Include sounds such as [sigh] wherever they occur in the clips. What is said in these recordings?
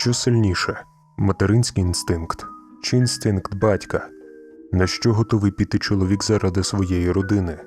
Що сильніше материнський інстинкт чи інстинкт батька? На що готовий піти чоловік заради своєї родини?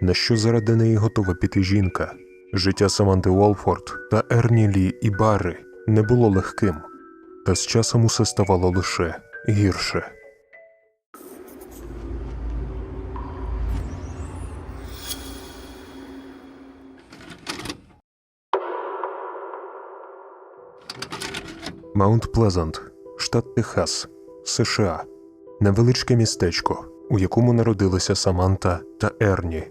На що заради неї готова піти жінка? Життя Саманти Уолфорд та Ерні Лі і Барри не було легким, та з часом усе ставало лише гірше. Маунт Плезант, штат Техас, США. Невеличке містечко, у якому народилися Саманта та Ерні.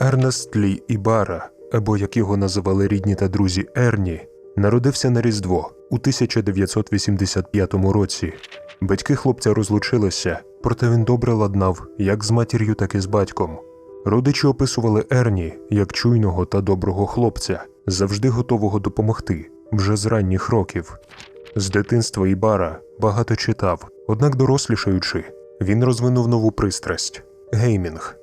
Ернест Лі Ібара, або як його називали рідні та друзі Ерні, народився на Різдво у 1985 році. Батьки хлопця розлучилися, проте він добре ладнав як з матір'ю, так і з батьком. Родичі описували Ерні як чуйного та доброго хлопця, завжди готового допомогти, вже з ранніх років. З дитинства Ібара багато читав, однак дорослішаючи, він розвинув нову пристрасть геймінг.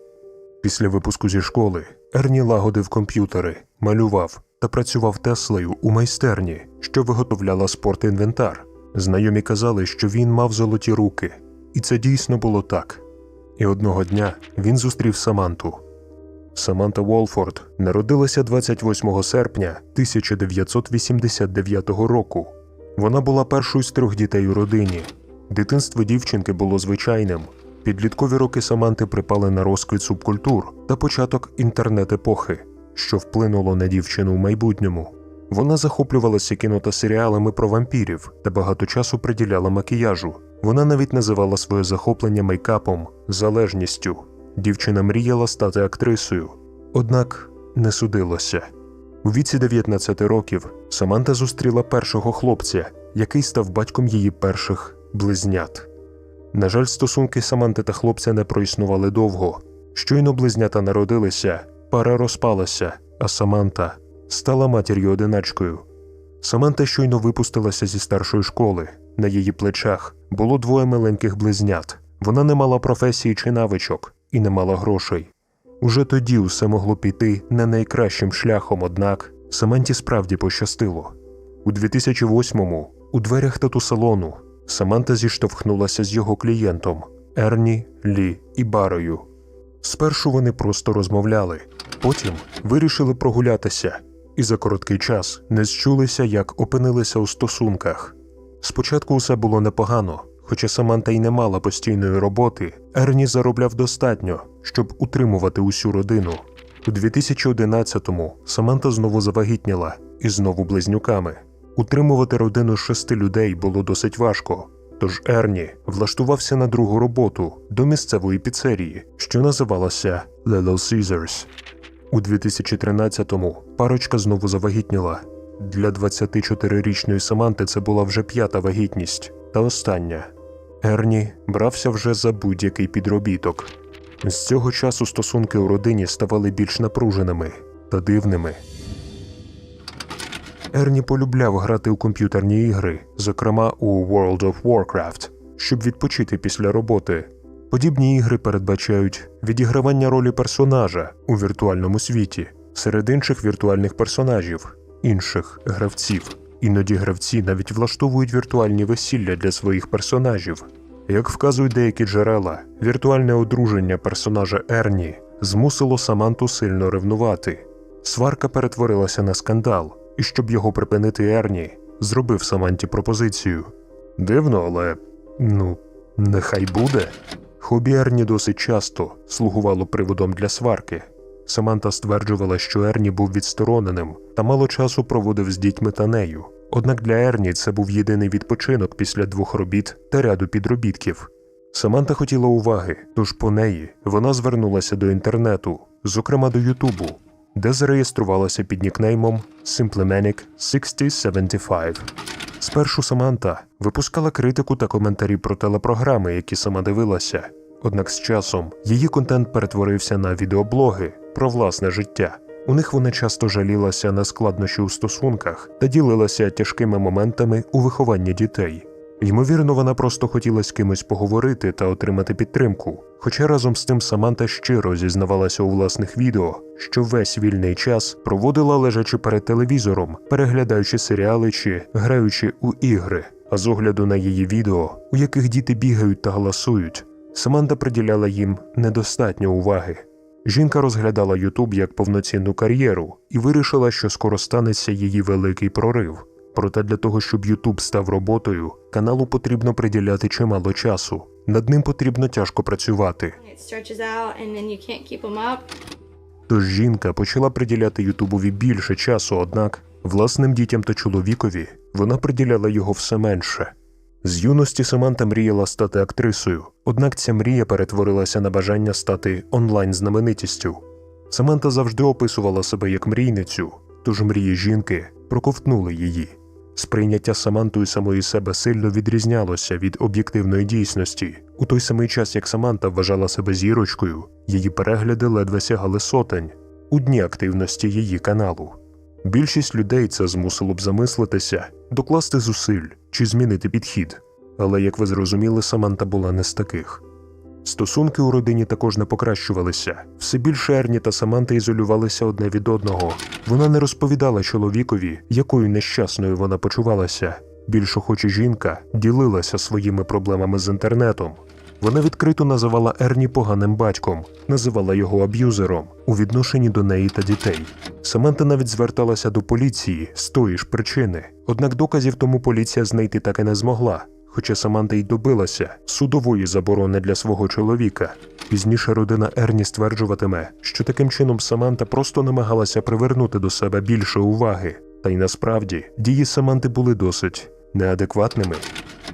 Після випуску зі школи Ерні лагодив комп'ютери, малював та працював Теслею у майстерні, що виготовляла спортінвентар. Знайомі казали, що він мав золоті руки, і це дійсно було так. І одного дня він зустрів Саманту. Саманта Волфорд народилася 28 серпня 1989 року. Вона була першою з трьох дітей у родині. Дитинство дівчинки було звичайним. Підліткові роки Саманти припали на розквіт субкультур та початок інтернет-епохи, що вплинуло на дівчину в майбутньому. Вона захоплювалася кіно та серіалами про вампірів та багато часу приділяла макіяжу. Вона навіть називала своє захоплення мейкапом, залежністю. Дівчина мріяла стати актрисою, однак не судилося. У віці 19 років Саманта зустріла першого хлопця, який став батьком її перших близнят. На жаль, стосунки Саманти та хлопця не проіснували довго. Щойно близнята народилися, пара розпалася, а Саманта стала матір'ю одиначкою. Саманта щойно випустилася зі старшої школи. На її плечах було двоє маленьких близнят. Вона не мала професії чи навичок і не мала грошей. Уже тоді усе могло піти не найкращим шляхом, однак Саманті справді пощастило. У 2008-му у дверях тату-салону Саманта зіштовхнулася з його клієнтом Ерні, Лі і Барою. Спершу вони просто розмовляли, потім вирішили прогулятися і за короткий час не зчулися, як опинилися у стосунках. Спочатку усе було непогано, хоча Саманта й не мала постійної роботи, Ерні заробляв достатньо, щоб утримувати усю родину. У 2011-му Саманта знову завагітніла і знову близнюками. Утримувати родину з шести людей було досить важко. Тож Ерні влаштувався на другу роботу до місцевої піцерії, що називалася Little Caesars. У 2013-му парочка знову завагітніла. Для 24-річної Саманти це була вже п'ята вагітність та остання. Ерні брався вже за будь-який підробіток. З цього часу стосунки у родині ставали більш напруженими та дивними. Ерні полюбляв грати у комп'ютерні ігри, зокрема у World of Warcraft, щоб відпочити після роботи. Подібні ігри передбачають відігравання ролі персонажа у віртуальному світі серед інших віртуальних персонажів, інших гравців. Іноді гравці навіть влаштовують віртуальні весілля для своїх персонажів. Як вказують деякі джерела, віртуальне одруження персонажа Ерні змусило Саманту сильно ревнувати. Сварка перетворилася на скандал, і щоб його припинити Ерні, зробив Саманті пропозицію. Дивно, але ну, нехай буде. Хобі Ерні досить часто слугувало приводом для сварки. Саманта стверджувала, що Ерні був відстороненим та мало часу проводив з дітьми та нею. Однак для Ерні це був єдиний відпочинок після двох робіт та ряду підробітків. Саманта хотіла уваги, тож по неї вона звернулася до інтернету, зокрема до Ютубу, де зареєструвалася під нікнеймом Simplemanic 6075. Спершу Саманта випускала критику та коментарі про телепрограми, які сама дивилася. Однак з часом її контент перетворився на відеоблоги про власне життя. У них вона часто жалілася на складнощі у стосунках та ділилася тяжкими моментами у вихованні дітей. Ймовірно, вона просто хотіла з кимось поговорити та отримати підтримку. Хоча разом з тим Саманта щиро зізнавалася у власних відео, що весь вільний час проводила лежачи перед телевізором, переглядаючи серіали чи граючи у ігри. А з огляду на її відео, у яких діти бігають та галасують, Саманта приділяла їм недостатньо уваги. Жінка розглядала Ютуб як повноцінну кар'єру і вирішила, що скоро станеться її великий прорив. Проте для того, щоб Ютуб став роботою, каналу потрібно приділяти чимало часу. Над ним потрібно тяжко працювати. Тож жінка почала приділяти Ютубові більше часу, однак власним дітям та чоловікові вона приділяла його все менше. З юності Саманта мріяла стати актрисою, однак ця мрія перетворилася на бажання стати онлайн-знаменитістю. Саманта завжди описувала себе як мрійницю, тож мрії жінки проковтнули її. Сприйняття Самантою самої себе сильно відрізнялося від об'єктивної дійсності. У той самий час, як Саманта вважала себе зірочкою, її перегляди ледве сягали сотень у дні активності її каналу. Більшість людей це змусило б замислитися, докласти зусиль чи змінити підхід. Але, як ви зрозуміли, Саманта була не з таких. Стосунки у родині також не покращувалися. Все більше Ерні та Саманта ізолювалися одне від одного. Вона не розповідала чоловікові, якою нещасною вона почувалася. Більш охоче жінка ділилася своїми проблемами з інтернетом. Вона відкрито називала Ерні поганим батьком, називала його аб'юзером у відношенні до неї та дітей. Саманта навіть зверталася до поліції з тої ж причини, однак доказів тому поліція знайти так і не змогла. Хоча Саманта й добилася судової заборони для свого чоловіка. Пізніше родина Ерні стверджуватиме, що таким чином Саманта просто намагалася привернути до себе більше уваги. Та й насправді дії Саманти були досить неадекватними.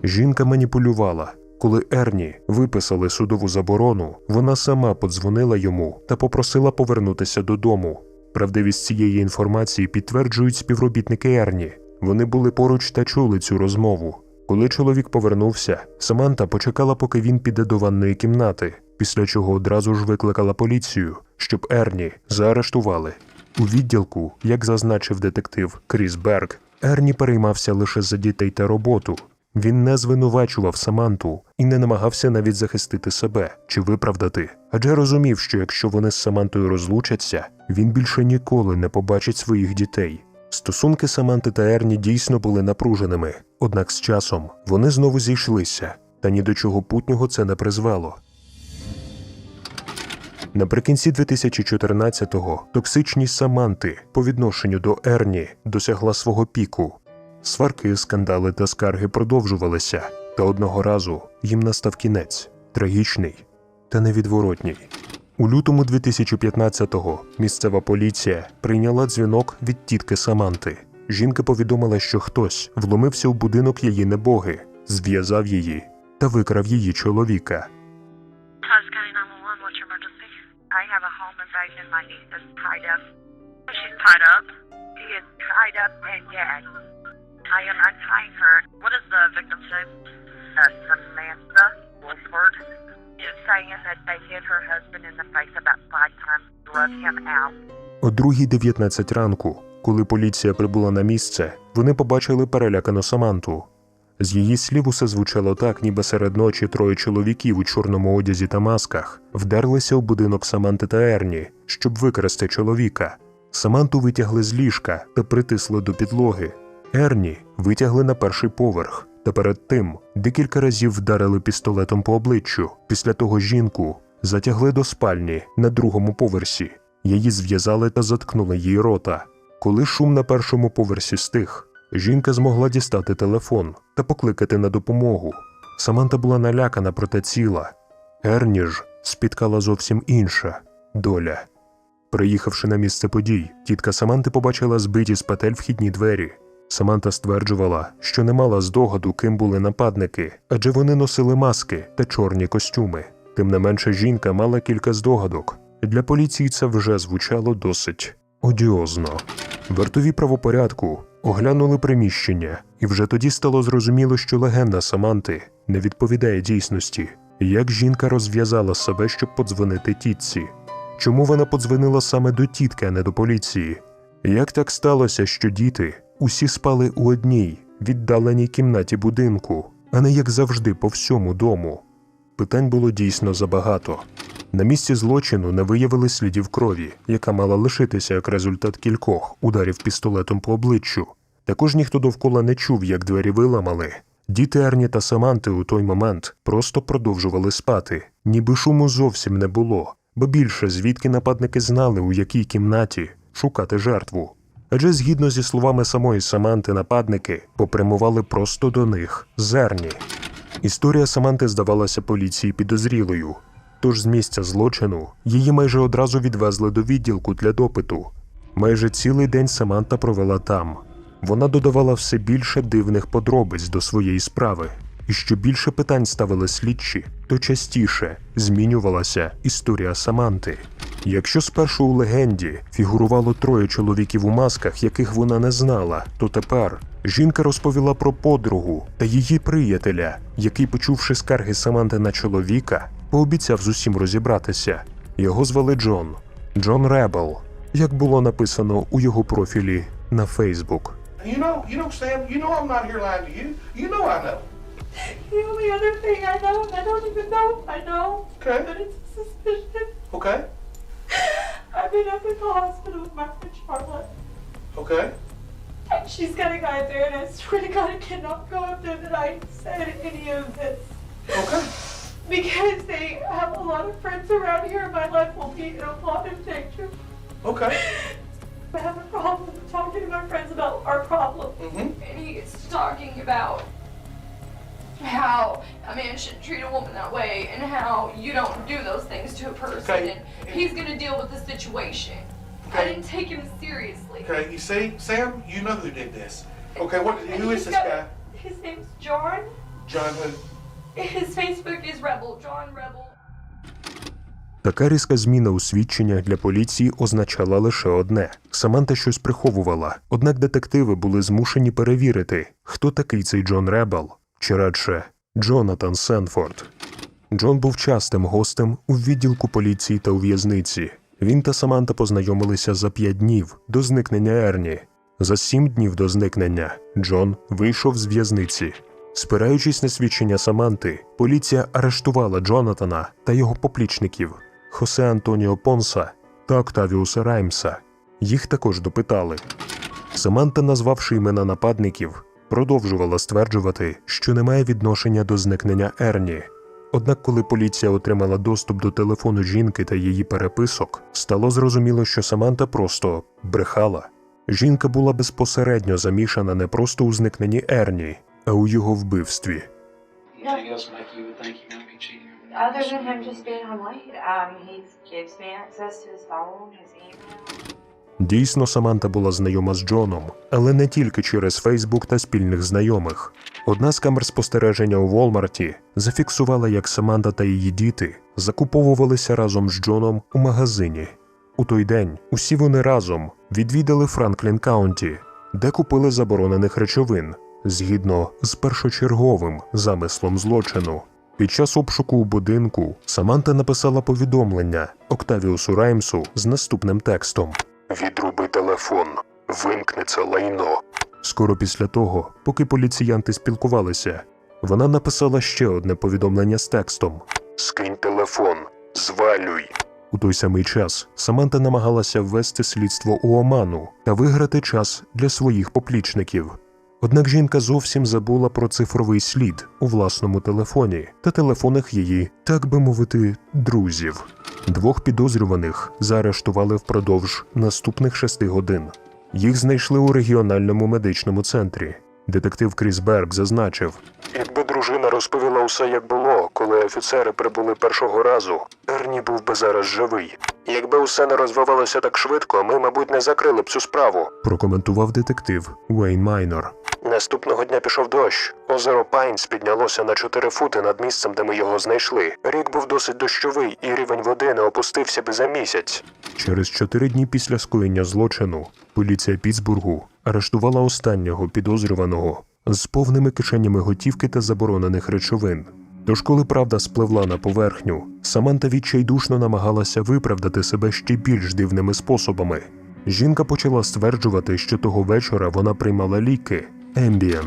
Жінка маніпулювала. Коли Ерні виписали судову заборону, вона сама подзвонила йому та попросила повернутися додому. Правдивість цієї інформації підтверджують співробітники Ерні. Вони були поруч та чули цю розмову. Коли чоловік повернувся, Саманта почекала, поки він піде до ванної кімнати, після чого одразу ж викликала поліцію, щоб Ерні заарештували. У відділку, як зазначив детектив Кріс Берг, Ерні переймався лише за дітей та роботу. Він не звинувачував Саманту і не намагався навіть захистити себе чи виправдати, адже розумів, що якщо вони з Самантою розлучаться, він більше ніколи не побачить своїх дітей. Стосунки Саманти та Ерні дійсно були напруженими, однак з часом вони знову зійшлися, та ні до чого путнього це не призвело. Наприкінці 2014-го токсичність Саманти по відношенню до Ерні досягла свого піку. Сварки, скандали та скарги продовжувалися, та одного разу їм настав кінець трагічний та невідворотній. У лютому 2015-го місцева поліція прийняла дзвінок від тітки Саманти. Жінка повідомила, що хтось вломився в будинок її небоги, зв'язав її та викрав її чоловіка. How's County 911? What's your emergency? I have a home invasion. My niece is tied up. She's tied up? She is tied up and gagged. I am untying her. What is the victim's name? Uh, Samantha Wolford. Is saying that they hit her husband in the face about five times, drug him out. О 2.19 ранку, коли поліція прибула на місце, вони побачили перелякану Саманту. З її слів усе звучало так, ніби серед ночі троє чоловіків у чорному одязі та масках вдерлися у будинок Саманти та Ерні, щоб викрасти чоловіка. Саманту витягли з ліжка та притисли до підлоги. Ерні витягли на перший поверх, та перед тим декілька разів вдарили пістолетом по обличчю. Після того жінку затягли до спальні на другому поверсі. Її зв'язали та заткнули їй рота. Коли шум на першому поверсі стих, жінка змогла дістати телефон та покликати на допомогу. Саманта була налякана, проте ціла. Ерні ж спіткала зовсім інша доля. Приїхавши на місце подій, тітка Саманти побачила збиті з петель вхідні двері. Саманта стверджувала, що не мала здогаду, ким були нападники, адже вони носили маски та чорні костюми. Тим не менше, жінка мала кілька здогадок. Для поліції це вже звучало досить одіозно. Вартові правопорядку оглянули приміщення, і вже тоді стало зрозуміло, що легенда Саманти не відповідає дійсності. Як жінка розв'язала себе, щоб подзвонити тітці? Чому вона подзвонила саме до тітки, а не до поліції? Як так сталося, що діти усі спали у одній віддаленій кімнаті будинку, а не як завжди по всьому дому. Питань було дійсно забагато. На місці злочину не виявили слідів крові, яка мала лишитися як результат кількох ударів пістолетом по обличчю. Також ніхто довкола не чув, як двері виламали. Діти Ерні та Саманти у той момент просто продовжували спати, ніби шуму зовсім не було, бо більше звідки нападники знали, у якій кімнаті шукати жертву. Адже згідно зі словами самої Саманти, нападники попрямували просто до них з Ерні. Історія Саманти здавалася поліції підозрілою, тож з місця злочину її майже одразу відвезли до відділку для допиту. Майже цілий день Саманта провела там. Вона додавала все більше дивних подробиць до своєї справи, і що більше питань ставили слідчі, то частіше змінювалася історія Саманти. Якщо спершу у легенді фігурувало троє чоловіків у масках, яких вона не знала, то тепер жінка розповіла про подругу та її приятеля, який, почувши скарги Саманти на чоловіка, пообіцяв з усім розібратися. Його звали Джон Джон Ребел, як було написано у його профілі на Фейсбук. You know, you know, Sam, you know I'm not here lying to you. You know I know. [laughs] The only other thing I know, I don't even know if I know, Okay. but it's a suspicion. Okay. [laughs] I've been up at the hospital with my friend Charlotte, Okay. and she's gonna go there, and I swear to God, I cannot go up there that I said any of this. Okay. [laughs] Because they have a lot of friends around here, and my life will be in a lot of danger. Okay. I have a problem talking to my friends about our problem. Mm-hmm. and he's talking about how a man should treat a woman that way and how you don't do those things to a person Okay. and he's gonna deal with the situation. Okay. I didn't take him seriously. Okay. You see, Sam, you know who did this. Okay. What? Who is this got- guy? His name's John. John who? His Facebook is Rebel, John Rebel. Така різка зміна у свідченнях для поліції означала лише одне: Саманта щось приховувала. Однак детективи були змушені перевірити, хто такий цей Джон Ребел, чи радше Джонатан Сенфорд. Джон був частим гостем у відділку поліції та у в'язниці. Він та Саманта познайомилися за п'ять днів до зникнення Ерні. За сім днів до зникнення Джон вийшов з в'язниці. Спираючись на свідчення Саманти, поліція арештувала Джонатана та його поплічників Хосе Антоніо Понса та Октавіуса Раймса. Їх також допитали. Саманта, назвавши імена нападників, продовжувала стверджувати, що не має відношення до зникнення Ерні. Однак, коли поліція отримала доступ до телефону жінки та її переписок, стало зрозуміло, що Саманта просто брехала. Жінка була безпосередньо замішана не просто у зникненні Ерні, а у його вбивстві. Other than him just being late, um, he gives me access to his phone, his email. Дійсно, Саманта була знайома з Джоном, але не тільки через Фейсбук та спільних знайомих. Одна з камер спостереження у Волмарті зафіксувала, як Саманта та її діти закуповувалися разом з Джоном у магазині. У той день усі вони разом відвідали Франклін Каунті, де купили заборонених речовин згідно з першочерговим замислом злочину. Під час обшуку у будинку Саманта написала повідомлення Октавіусу Раймсу з наступним текстом: Відруби телефон, вимкнеться лайно. Скоро після того, поки поліціянти спілкувалися, вона написала ще одне повідомлення з текстом: Скинь телефон, звалюй. У той самий час Саманта намагалася ввести слідство у оману та виграти час для своїх поплічників. Однак жінка зовсім забула про цифровий слід у власному телефоні та телефонах її, так би мовити, друзів. Двох підозрюваних заарештували впродовж наступних шести годин. Їх знайшли у регіональному медичному центрі. Детектив Кріс Берг зазначив: Якби дружина розповіла усе, як було, коли офіцери прибули першого разу, Ерні був би зараз живий. Якби усе не розвивалося так швидко, ми, мабуть, не закрили б цю справу. Прокоментував детектив Уейн Майнор. Наступного дня пішов дощ. Озеро Пайнс піднялося на 4 фути над місцем, де ми його знайшли. Рік був досить дощовий, і рівень води не опустився би за місяць. Через чотири дні після скоєння злочину поліція Пітсбургу арештувала останнього підозрюваного з повними кишенями готівки та заборонених речовин. Тож, коли правда спливла на поверхню, Саманта відчайдушно намагалася виправдати себе ще більш дивними способами. Жінка почала стверджувати, що того вечора вона приймала ліки Ембієн,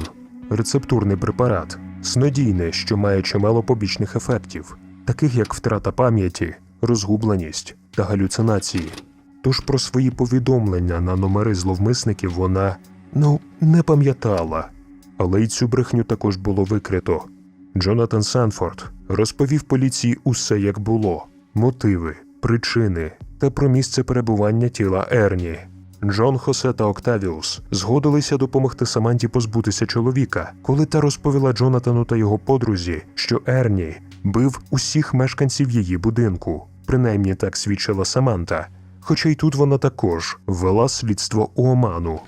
рецептурний препарат, снодійне, що має чимало побічних ефектів, таких як втрата пам'яті, розгубленість та галюцинації. Тож про свої повідомлення на номери зловмисників вона ну не пам'ятала. Але й цю брехню також було викрито. Джонатан Санфорд розповів поліції усе як було: мотиви, причини та про місце перебування тіла Ерні. Джон Хосе та Октавіус згодилися допомогти Саманті позбутися чоловіка, коли та розповіла Джонатану та його подрузі, що Ерні бив усіх мешканців її будинку. Принаймні так свідчила Саманта. Хоча й тут вона також ввела слідство у оману.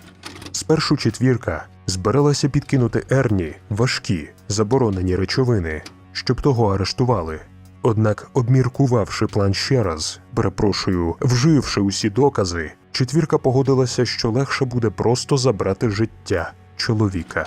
Спершу четвірка збиралася підкинути Ерні важкі заборонені речовини, щоб того арештували. Однак, обміркувавши план ще раз, перепрошую, вживши усі докази, четвірка погодилася, що легше буде просто забрати життя чоловіка.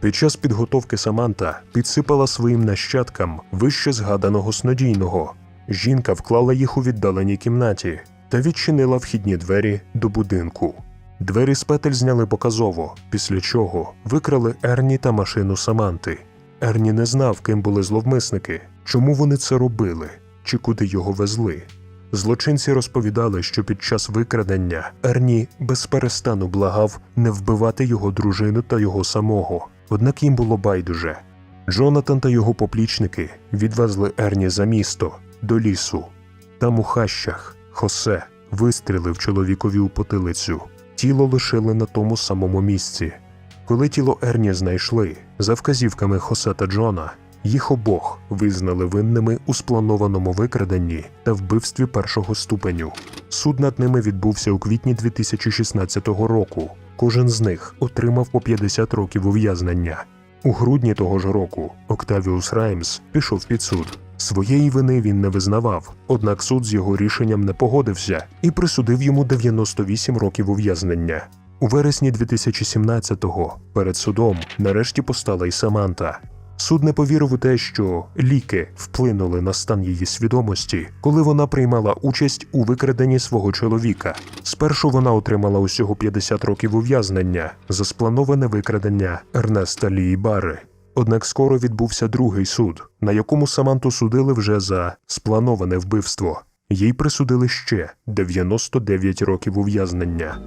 Під час підготовки Саманта підсипала своїм нащадкам вище згаданого снодійного. Жінка вклала їх у віддаленій кімнаті та відчинила вхідні двері до будинку. Двері з петель зняли показово, після чого викрали Ерні та машину Саманти. Ерні не знав, ким були зловмисники, чому вони це робили, чи куди його везли. Злочинці розповідали, що під час викрадення Ерні безперестану благав не вбивати його дружину та його самого. Однак їм було байдуже. Джонатан та його поплічники відвезли Ерні за місто до лісу. Там у хащах Хосе вистрілив чоловікові у потилицю. Тіло лишили на тому самому місці. Коли тіло Ерні знайшли, за вказівками Хосе та Джона, їх обох визнали винними у спланованому викраденні та вбивстві першого ступеню. Суд над ними відбувся у квітні 2016 року. Кожен з них отримав по 50 років ув'язнення. У грудні того ж року Октавіус Раймс пішов під суд. Своєї вини він не визнавав, однак суд з його рішенням не погодився і присудив йому 98 років ув'язнення. У вересні 2017-го перед судом нарешті постала й Саманта. Суд не повірив у те, що ліки вплинули на стан її свідомості, коли вона приймала участь у викраденні свого чоловіка. Спершу вона отримала усього 50 років ув'язнення за сплановане викрадення Ернеста Лії Бари. Однак скоро відбувся другий суд, на якому Саманту судили вже за сплановане вбивство. Їй присудили ще 99 років ув'язнення.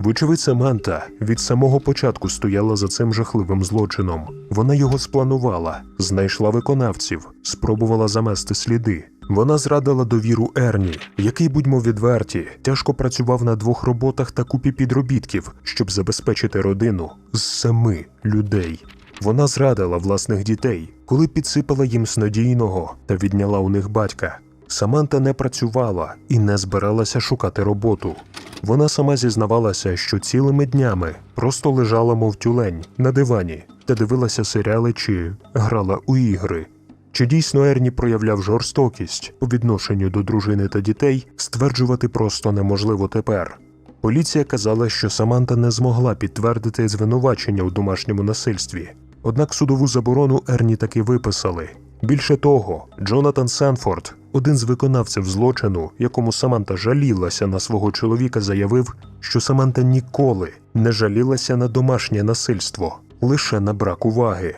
Вочевидь, Саманта від самого початку стояла за цим жахливим злочином. Вона його спланувала, знайшла виконавців, спробувала замести сліди. Вона зрадила довіру Ерні, який, будьмо відверті, тяжко працював на двох роботах та купі підробітків, щоб забезпечити родину з семи людей. Вона зрадила власних дітей, коли підсипала їм снодійного та відняла у них батька. Саманта не працювала і не збиралася шукати роботу. Вона сама зізнавалася, що цілими днями просто лежала, мов тюлень, на дивані та дивилася серіали чи грала у ігри. Чи дійсно Ерні проявляв жорстокість по відношенню до дружини та дітей, стверджувати просто неможливо тепер. Поліція казала, що Саманта не змогла підтвердити звинувачення у домашньому насильстві. Однак судову заборону Ерні таки виписали. Більше того, Джонатан Сенфорд, один з виконавців злочину, якому Саманта жалілася на свого чоловіка, заявив, що Саманта ніколи не жалілася на домашнє насильство, лише на брак уваги.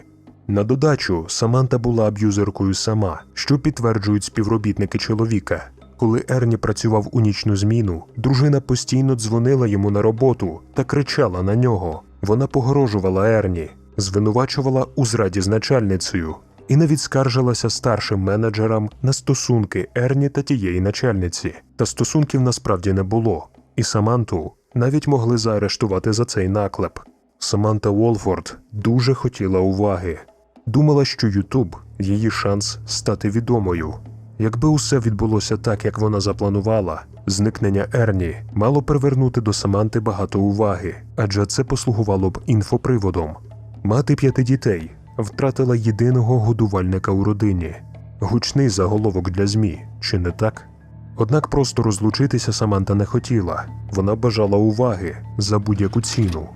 На додачу, Саманта була аб'юзеркою сама, що підтверджують співробітники чоловіка. Коли Ерні працював у нічну зміну, дружина постійно дзвонила йому на роботу та кричала на нього. Вона погрожувала Ерні, звинувачувала у зраді з начальницею і навіть скаржилася старшим менеджерам на стосунки Ерні та тієї начальниці. Та стосунків насправді не було, і Саманту навіть могли заарештувати за цей наклеп. Саманта Уолфорд дуже хотіла уваги. Думала, що Ютуб її шанс стати відомою. Якби усе відбулося так, як вона запланувала, зникнення Ерні мало привернути до Саманти багато уваги, адже це послугувало б інфоприводом. Мати п'яти дітей втратила єдиного годувальника у родині. Гучний заголовок для ЗМІ, чи не так? Однак просто розлучитися Саманта не хотіла. Вона бажала уваги за будь-яку ціну.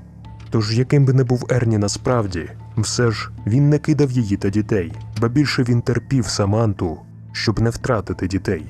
Тож, яким би не був Ерні насправді, все ж він не кидав її та дітей, ба більше він терпів Саманту, щоб не втратити дітей.